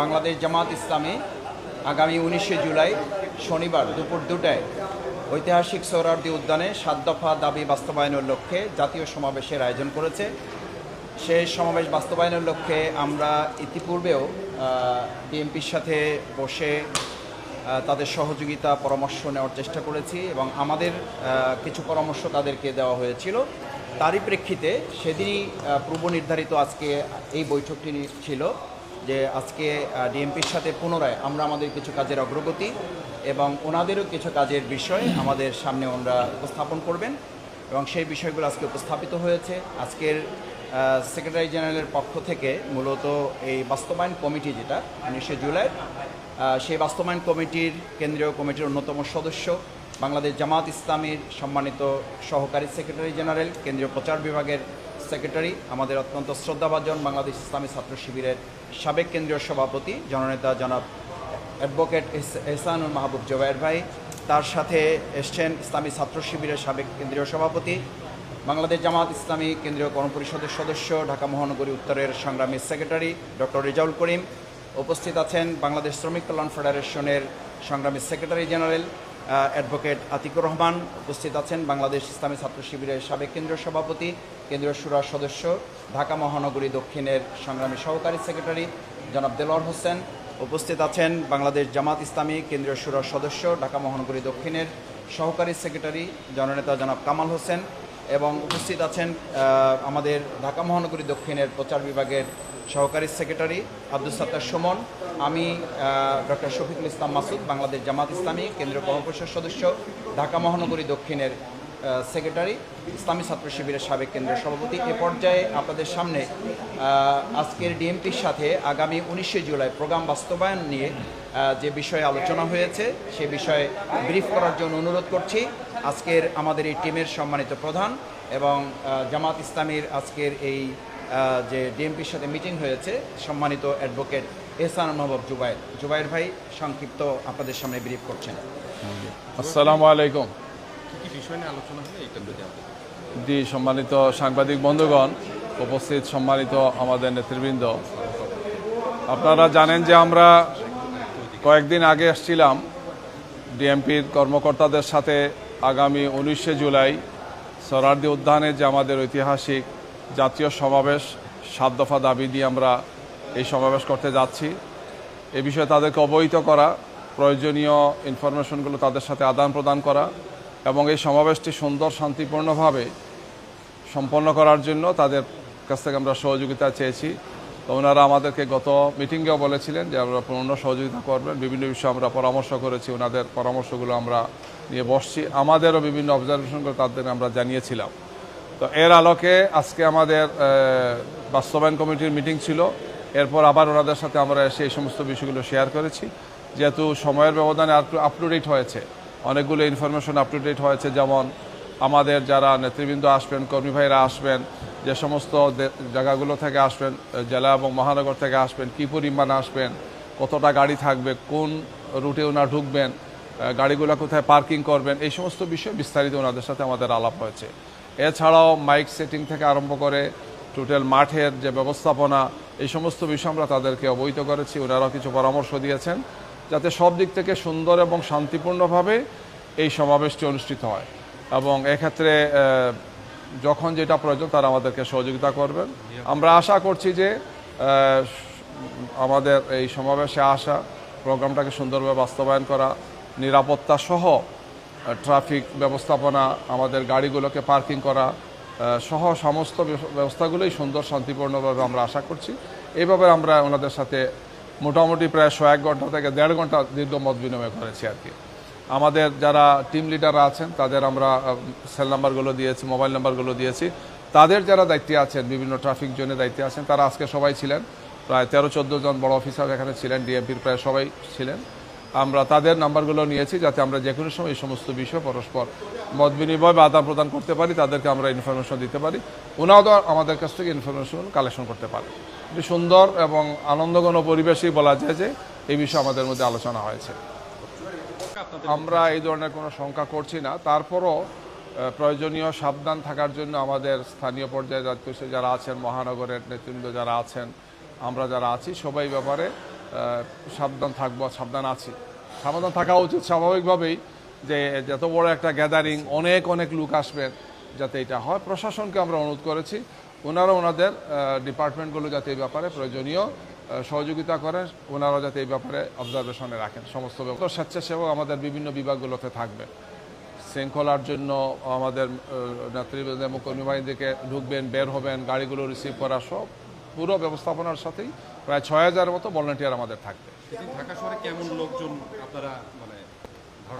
বাংলাদেশ জামাত ইসলামী আগামী উনিশে জুলাই শনিবার দুপুর দুটায় ঐতিহাসিক সৌরার্দি উদ্যানে সাত দফা দাবি বাস্তবায়নের লক্ষ্যে জাতীয় সমাবেশের আয়োজন করেছে। সেই সমাবেশ বাস্তবায়নের লক্ষ্যে আমরা ইতিপূর্বেও বিএনপির সাথে বসে তাদের সহযোগিতা, পরামর্শ নেওয়ার চেষ্টা করেছি এবং আমাদের কিছু পরামর্শ তাদেরকে দেওয়া হয়েছিল। তারই প্রেক্ষিতে সেদিনই পূর্ব নির্ধারিত আজকে এই বৈঠকটি ছিল। যে আজকে ডিএমপির সাথে পুনরায় আমরা আমাদের কিছু কাজের অগ্রগতি এবং ওনাদেরও কিছু কাজের বিষয় আমাদের সামনে ওনারা উপস্থাপন করবেন এবং সেই বিষয়গুলো আজকে উপস্থাপিত হয়েছে। আজকের সেক্রেটারি জেনারেলের পক্ষ থেকে মূলত এই বাস্তবায়ন কমিটি যেটা, উনিশে জুলাই সেই বাস্তবায়ন কমিটির, কেন্দ্রীয় কমিটির অন্যতম সদস্য বাংলাদেশ জামাত ইসলামীর সম্মানিত সহকারী সেক্রেটারি জেনারেল কেন্দ্রীয় প্রচার বিভাগের সেক্রেটারি, আমাদের অত্যন্ত শ্রদ্ধাভাজন বাংলাদেশ ইসলামী ছাত্র শিবিরের সাবেক কেন্দ্রীয় সভাপতি, জননেতা জনাব অ্যাডভোকেট এহস- এহসানুল মাহবুব জোবায়ের ভাই। তার সাথে এসছেন ইসলামী ছাত্র শিবিরের সাবেক কেন্দ্রীয় সভাপতি, বাংলাদেশ জামাত ইসলামী কেন্দ্রীয় কর্মপরিষদের সদস্য, ঢাকা মহানগরী উত্তরের সংগ্রামী সেক্রেটারি ডক্টর রেজাউল করিম। উপস্থিত আছেন বাংলাদেশ শ্রমিক কল্যাণ ফেডারেশনের সংগ্রামী secretary general advocate Atikur Rahman উপস্থিত আছেন বাংলাদেশ ইসলামী ছাত্র শিবিরের সাবেক কেন্দ্রীয় সভাপতি, কেন্দ্রীয় সুরার সদস্য, ঢাকা মহানগরী দক্ষিণের সংগ্রামী সহকারী সেক্রেটারি জনাব দেলোয়ার হোসেন। উপস্থিত আছেন বাংলাদেশ জামাত ইসলামী কেন্দ্রীয় সুরার সদস্য, ঢাকা মহানগরী দক্ষিণের সহকারী সেক্রেটারি, জননেতা জনাব কামাল হোসেন। এবং উপস্থিত আছেন আমাদের ঢাকা মহানগরী দক্ষিণের প্রচার বিভাগের সহকারী সেক্রেটারি আব্দুল সাত্তার সুমন, আমি ডক্টর শফিকুল ইসলাম মাসুদ, বাংলাদেশ জামাত ইসলামী, কেন্দ্রীয় কর্মপরিষদ সদস্য, ঢাকা মহানগরী দক্ষিণের সেক্রেটারি, ইসলামী ছাত্র শিবিরের সাবেক কেন্দ্রের সভাপতি। এ পর্যায়ে আপনাদের সামনে আজকের ডিএমপির সাথে আগামী উনিশে জুলাই প্রোগ্রাম বাস্তবায়ন নিয়ে যে বিষয়ে আলোচনা হয়েছে, সে বিষয়ে ব্রিফ করার জন্য অনুরোধ করছি। আজকের আমাদের এই টিমের সম্মানিত প্রধান এবং জামাত ইসলামীর আজকের এই যে ডিএমপির সাথে মিটিং হয়েছে, সম্মানিত অ্যাডভোকেট এহসান মাহবুব জুবাইর জুবাইর ভাই, সংক্ষিপ্ত আপনাদের সামনে ব্রিফ করছেন। আসসালামু আলাইকুম। জি, সম্মানিত সাংবাদিক বন্ধুগণ, উপস্থিত সম্মানিত আমাদের নেতৃবৃন্দ। আপনারা জানেন যে আমরা কয়েকদিন আগে এসেছিলাম ডিএমপির কর্মকর্তাদের সাথে আগামী উনিশে জুলাই সরারদি উদ্যানে যে আমাদের ঐতিহাসিক জাতীয় সমাবেশ, সাত দফা দাবি দিয়ে আমরা এই সমাবেশ করতে যাচ্ছি। এ বিষয়ে তাদেরকে অবহিত করা, প্রয়োজনীয় ইনফরমেশনগুলো তাদের সাথে আদান প্রদান করা এবং এই সমাবেশটি সুন্দর, শান্তিপূর্ণভাবে সম্পন্ন করার জন্য তাদের কাছ থেকে আমরা সহযোগিতা চেয়েছি। তো ওনারা আমাদেরকে গত মিটিংয়েও বলেছিলেন যে আমরা পূর্ণ সহযোগিতা করবেন। বিভিন্ন বিষয়ে আমরা পরামর্শ করেছি, ওনাদের পরামর্শগুলো আমরা নিয়ে বসছি। আমাদেরও বিভিন্ন অবজারভেশনগুলো তাদের আমরা জানিয়েছিলাম। তো এর আলোকে আজকে আমাদের বাস্তবায়ন কমিটির মিটিং ছিল। এরপর আবার ওনাদের সাথে আমরা এসে এই সমস্ত বিষয়গুলো শেয়ার করেছি। যেহেতু সময়ের ব্যবধানে আপ টু ডেট হয়েছে অনেকগুলো ইনফরমেশন আপ টু ডেট হয়েছে, যেমন আমাদের যারা নেতৃবৃন্দ আসবেন, কর্মী ভাইরা আসবেন, যে সমস্ত জায়গাগুলো থেকে আসবেন জেলা এবং মহানগর থেকে আসবেন, কী পরিমাণ আসবেন, কতটা গাড়ি থাকবে, কোন রুটে ওনারা ঢুকবেন গাড়িগুলো কোথায় পার্কিং করবেন, এই সমস্ত বিষয়ে বিস্তারিত ওনাদের সাথে আমাদের আলাপ হয়েছে। এছাড়াও মাইক সেটিং থেকে আরম্ভ করে টোটাল মাঠের যে ব্যবস্থাপনা, এই সমস্ত বিষয় আমরা তাদেরকে অবহিত করেছি, ওনারাও কিছু পরামর্শ দিয়েছেন। যাতে সব দিক থেকে সুন্দর এবং শান্তিপূর্ণভাবে এই সমাবেশটি অনুষ্ঠিত হয়। এবং এক্ষেত্রে যখন যেটা প্রয়োজন তারা আমাদেরকে সহযোগিতা করবেন। আমরা আশা করছি যে আমাদের এই সমাবেশে আসা, প্রোগ্রামটাকে সুন্দরভাবে বাস্তবায়ন করা, নিরাপত্তা সহ ট্রাফিক ব্যবস্থাপনা, আমাদের গাড়িগুলোকে পার্কিং করা সহ সমস্ত ব্যবস্থাগুলোই সুন্দর, শান্তিপূর্ণভাবে আমরা আশা করছি। এইভাবে আমরা ওনাদের সাথে মোটামুটি প্রায় শো এক ঘণ্টা থেকে দেড় ঘণ্টা দীর্ঘ মত বিনিময় করেছি আর কি। আমাদের যারা টিম লিডাররা আছেন, তাদের আমরা সেল নাম্বারগুলো দিয়েছি মোবাইল নাম্বারগুলো দিয়েছি। তাদের যারা দায়িত্বে আছেন, বিভিন্ন ট্রাফিক জোনে দায়িত্বে আছেন, তারা আজকে সবাই ছিলেন। প্রায় তেরো, চোদ্দ জন বড় অফিসার এখানে ছিলেন ডিএমপির প্রায় সবাই ছিলেন। আমরা তাদের নাম্বারগুলো নিয়েছি যাতে আমরা যে কোনো সময় এই সমস্ত বিষয় পরস্পর মত বিনিময় বা আদান প্রদান করতে পারি, তাদেরকে আমরা ইনফরমেশন দিতে পারি। ওনাও আমাদের কাছ থেকে ইনফরমেশন কালেকশন করতে পারে। সুন্দর এবং আনন্দঘন পরিবেশেই বলা যায় যে এই বিষয়ে আমাদের মধ্যে আলোচনা হয়েছে। আমরা এই ধরনের কোনো শঙ্কা করছি না। তারপরও প্রয়োজনীয় সাবধান থাকার জন্য আমাদের স্থানীয় পর্যায়ে যারা আছেন, মহানগরের নেতৃবৃন্দ যারা আছেন, আমরা যারা আছি, সবাই ব্যাপারে সাবধান থাকব সাবধান আছি। সাবধান থাকা উচিত স্বাভাবিকভাবেই যে যত বড় একটা গ্যাদারিং অনেক অনেক লোক আসবেন যাতে এটা হয়। প্রশাসনকে আমরা অনুরোধ করেছি, ওনারা ওনাদের ডিপার্টমেন্টগুলো যাতে এই ব্যাপারে প্রয়োজনীয় সহযোগিতা করেন ওনারা যাতে এই ব্যাপারে অবজারভেশনে রাখেন। সমস্ত ব্যাপার স্বেচ্ছাসেবক আমাদের বিভিন্ন বিভাগগুলোতে থাকবে। শৃঙ্খলার জন্য আমাদের নেতৃবৃন্দ এবং কর্মী বাহিনীকে ঢুকবেন, বের হবেন, গাড়িগুলো রিসিভ করা সব পুরো ব্যবস্থাপনার সাথেই প্রায় ছয় হাজারের মতো ভলেন্টিয়ার আমাদের থাকবে। ঢাকা শহরে কেমন লোকজন আপনারা মানে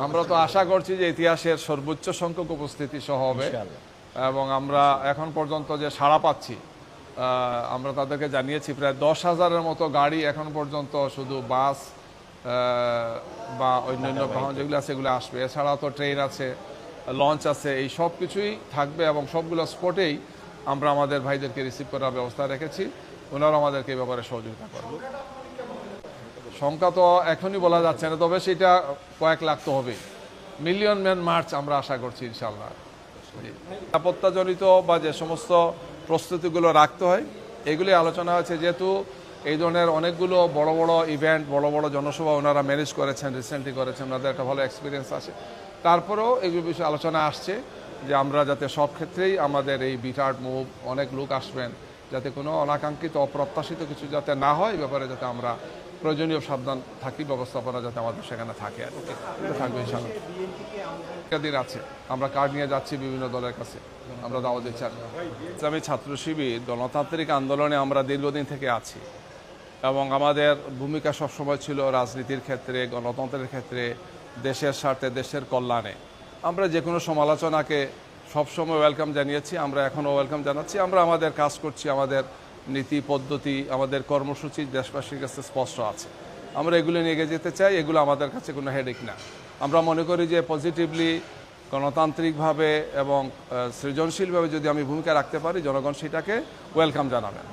আমরা তো আশা করছি যে ইতিহাসের সর্বোচ্চ সংখ্যক উপস্থিতি সহ হবে। এবং আমরা এখন পর্যন্ত যে সাড়া পাচ্ছি আমরা তাদেরকে জানিয়েছি প্রায় দশ হাজারের মতো গাড়ি এখন পর্যন্ত শুধু বাস বা অন্যান্য বাহন যেগুলো আছে সেগুলো আসবে। এছাড়াও তো ট্রেন আছে লঞ্চ আছে এই সব কিছুই থাকবে এবং সবগুলো স্পটেই আমরা আমাদের ভাইদেরকে রিসিভ করার ব্যবস্থা রেখেছি। ওনারা আমাদেরকে এই ব্যাপারে সহযোগিতা করবে সংখ্যা তো এখনই বলা যাচ্ছে না, তবে সেটা কয়েক লাখ তো হবে মিলিয়ন ম্যান মার্চ আমরা আশা করছি ইনশাল্লাহ নিরাপত্তাজনিত বা যে সমস্ত প্রস্তুতিগুলো রাখতে হয় এগুলি আলোচনা হয়েছে। যেহেতু এই ধরনের অনেকগুলো বড় বড় ইভেন্ট বড় বড় জনসভা ওনারা ম্যানেজ করেছেন রিসেন্টলি করেছেন, ওনাদের একটা ভালো এক্সপিরিয়েন্স আছে। তারপরেও এগুলো বিষয়ে আলোচনা আসছে যে আমরা যাতে সব ক্ষেত্রেই আমাদের এই বিটার্ড মুভ অনেক লোক আসবেন যাতে কোনো অনাকাঙ্ক্ষিত, অপ্রত্যাশিত কিছু যাতে না হয় ব্যাপারে যাতে আমরা প্রয়োজনীয় সাবধান থাকি, ব্যবস্থাপনা যাতে আমাদের সেখানে থাকে আর। থাকবে দিন আছে। আমরা কার্ড নিয়ে যাচ্ছি বিভিন্ন দলের কাছে। আমরা দাওয়াত দিচ্ছি আর ইসলামী ছাত্র শিবির, গণতান্ত্রিক আন্দোলনে আমরা দীর্ঘদিন থেকে আছি এবং আমাদের ভূমিকা সবসময় ছিল রাজনীতির ক্ষেত্রে, গণতন্ত্রের ক্ষেত্রে, দেশের স্বার্থে, দেশের কল্যাণে। আমরা যে কোনো সমালোচনাকে সবসময় ওয়েলকাম জানিয়েছি, আমরা এখনও ওয়েলকাম জানাচ্ছি। আমরা আমাদের কাজ করছি, আমাদের নীতি, পদ্ধতি, আমাদের কর্মসূচি দেশবাসীর কাছে স্পষ্ট আছে। আমরা এগুলো নিয়ে যেতে চাই, এগুলো আমাদের কাছে কোনো হেডেক না। আমরা মনে করি যে পজিটিভলি গণতান্ত্রিকভাবে এবং সৃজনশীলভাবে যদি আমি ভূমিকা রাখতে পারি, জনগণ সেটাকে ওয়েলকাম জানাবেন